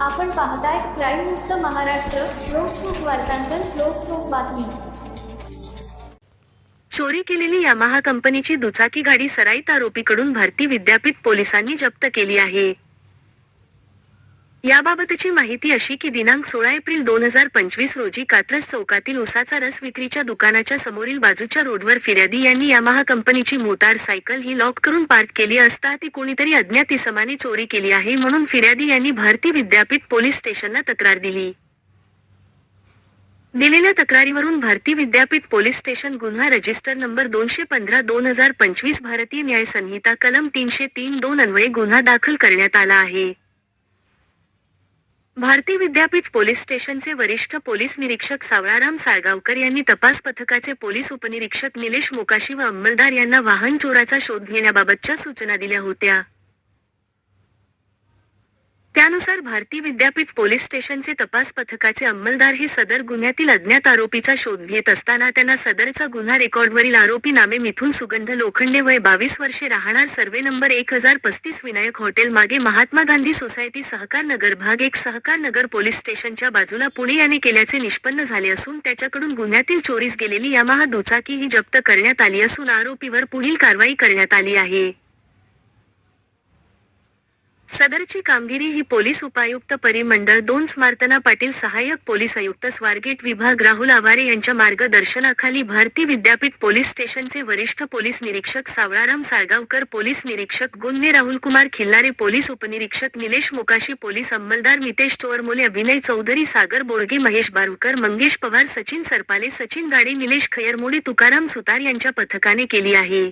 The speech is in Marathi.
आपण पाहताय क्राईम मुक्त महाराष्ट्र लोकसुख वार्तांकन लोकसुख बातमी. चोरी केलेली यामाहा कंपनीची दुचाकी गाडी सराईत आरोपीकडून भारती विद्यापीठ पोलिसांनी जप्त केली आहे. याबाबतची माहिती अशी की दिनांक सोळा एप्रिल दोन हजार पंचवीस रोजी कात्रस चौकातील उसाचा रस विक्रीच्या दुकानाच्या समोरील बाजूच्या रोडवर फिर्यादी यांनी यामाहा कंपनीची मोटारसायकल ही लॉक करून पार्क केली असता ती कोणीतरी अज्ञात इसमाने चोरी केली आहे म्हणून फिर्यादी यांनी भारती विद्यापीठ पोलीस स्टेशनला तक्रार दिली. दिलेल्या तक्रारीवरून भारती विद्यापीठ पोलीस स्टेशन गुन्हा रजिस्टर नंबर दोनशे पंधरा दोन हजार पंचवीस भारतीय न्याय संहिता कलम तीनशे तीन दोन अन्वये गुन्हा दाखल करण्यात आला आहे. भारती विद्यापीठ पोलीस स्टेशनचे वरिष्ठ पोलीस निरीक्षक सावळाराम साळगावकर यांनी तपास पथकाचे पोलीस उपनिरीक्षक निलेश मोकाशी व अंमलदार यांना वाहन चोराचा शोध घेण्याबाबतच्या सूचना दिल्या होत्या. त्यानुसार भारती विद्यापीठ पोलीस स्टेशनचे तपास पथकाचे अंमलदार हे सदर गुन्ह्यातील अज्ञात आरोपीचा शोध घेत असताना त्यांना सदरचा गुन्हा रेकॉर्डवरील आरोपी नामे मिथून सुगंध लोखंडे वय बावीस वर्षे राहणार सर्वे नंबर एक हजार पस्तीस विनायक हॉटेल मागे महात्मा गांधी सोसायटी सहकार नगर भाग एक सहकार नगर पोलीस स्टेशनच्या बाजूला पुणे याने केल्याचे निष्पन्न झाले असून त्याच्याकडून गुन्ह्यातील चोरीस गेलेली यामाहा दुचाकी ही जप्त करण्यात आली असून आरोपीवर पुढील कारवाई करण्यात आली आहे. सदरची कामगिरी ही पोलीस उपायुक्त परिमंडळ दोन स्मार्तना पाटील सहाय्यक पोलीस आयुक्त स्वारगेट विभाग राहुल आवारे यांच्या मार्गदर्शनाखाली भारती विद्यापीठ पोलीस स्टेशनचे वरिष्ठ पोलीस निरीक्षक सावळाराम साळगावकर पोलीस निरीक्षक गुन्हे राहुल कुमार खिल्लारे पोलीस उपनिरीक्षक निलेश मोकाशी पोलीस अंमलदार मितेश चोरमोले अभिनय चौधरी सागर बोडगे महेश बारुकर मंगेश पवार सचिन सरपाले सचिन गाडे निलेश खयरमोडे तुकाराम सुतार यांच्या पथकाने केली आहे.